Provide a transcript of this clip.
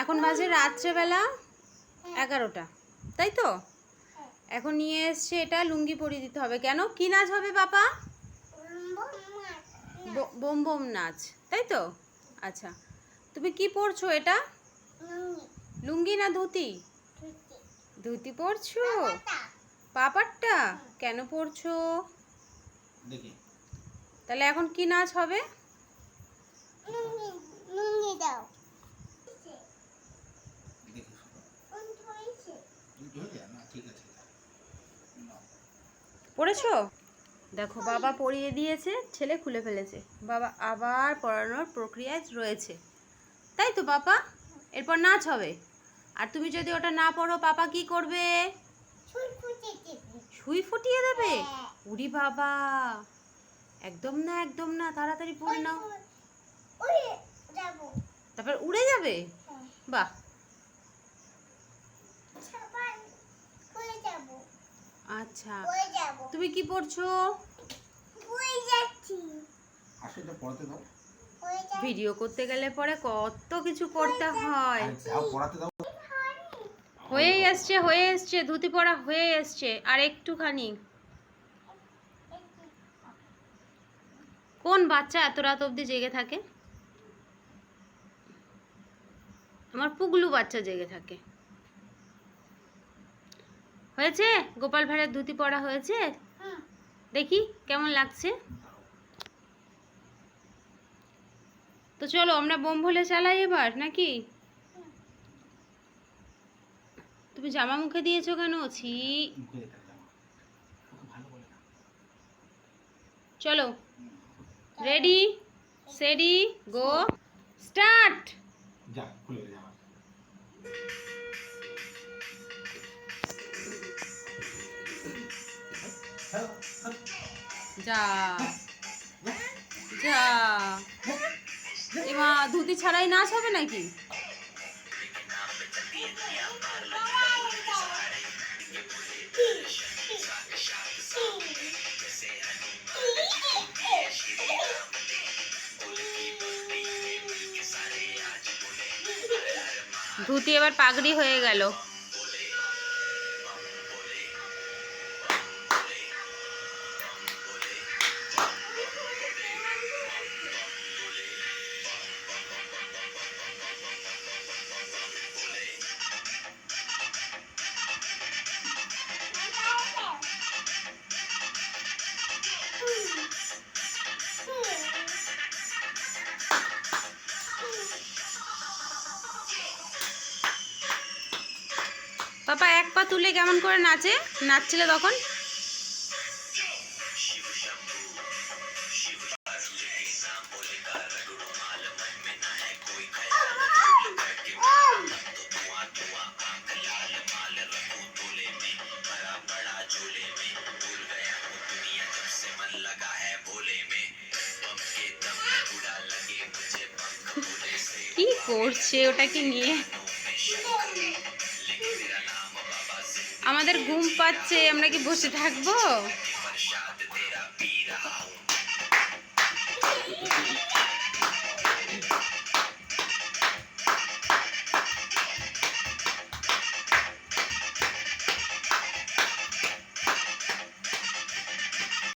এখন বাজে রাত্রেবেলা এগারোটা তাই তো? এখন নিয়ে এসছে এটা লুঙ্গি পরিয়ে দিতে হবে। কেন? কি নাচ হবে বাবা? ব- বোম বোম নাচ তাই তো? আচ্ছা তুমি কি পরছো এটা? লুঙ্গি না ধুতি? ধুতি পরছো? পাপারটা কেন পরছো? তাহলে এখন কি নাচ হবে? দেখি হয়ে যায় না ঠিক আছে নাও। পড়েছো? দেখো বাবা পরিয়ে দিয়েছে ছেলে খুলে ফেলেছে। বাবা আবার পড়ানোর প্রক্রিয়ায় রয়েছে। তাই তো পাপা এরপর নাচ হবে। আর তুমি যদি ওটা না পড়ো পাপা কি করবে? সুই ফুটিয়ে দেবে? উড়ি বাবা। একদম না একদম না তাড়াতাড়ি পড়ে নাও। তারপর উড়ে যাবে? বাহ আচ্ছা। তুমি কি পড়ছো? ভিডিও করতে গেলে পরে কত কিছু করতে হয়। হয়ে এসছে হয়ে এসছে ধুতি পরা হয়ে এসছে আর একটুখানি। কোন বাচ্চা এত রাত অবধি জেগে থাকে? আমার পুগলু বাচ্চা জেগে থাকে। হয়েছে? গোপাল ভাঁড়ের ধুতি পরা হয়েছে? দেখি, কেমন লাগছে? তো চলো, আমরা বোম ভোলে চালাই এবার, নাকি? তুমি জামা মুখে দিয়েছ কেন? ছি। চলো, রেডি, সেডি, গো, স্টার্ট! যা, খুলে যা। যা। ধুতি ছাড়াই নাচ হবে নাকি? ধুতি এবার পাগড়ি হয়ে গেল। পাপা এক পা তুলে কেমন করে নাচে? নাচছিলে তখন? কি করছে ওটাকে নিয়ে? আমাদের ঘুম পাচ্ছে আমরা কি বসে থাকব?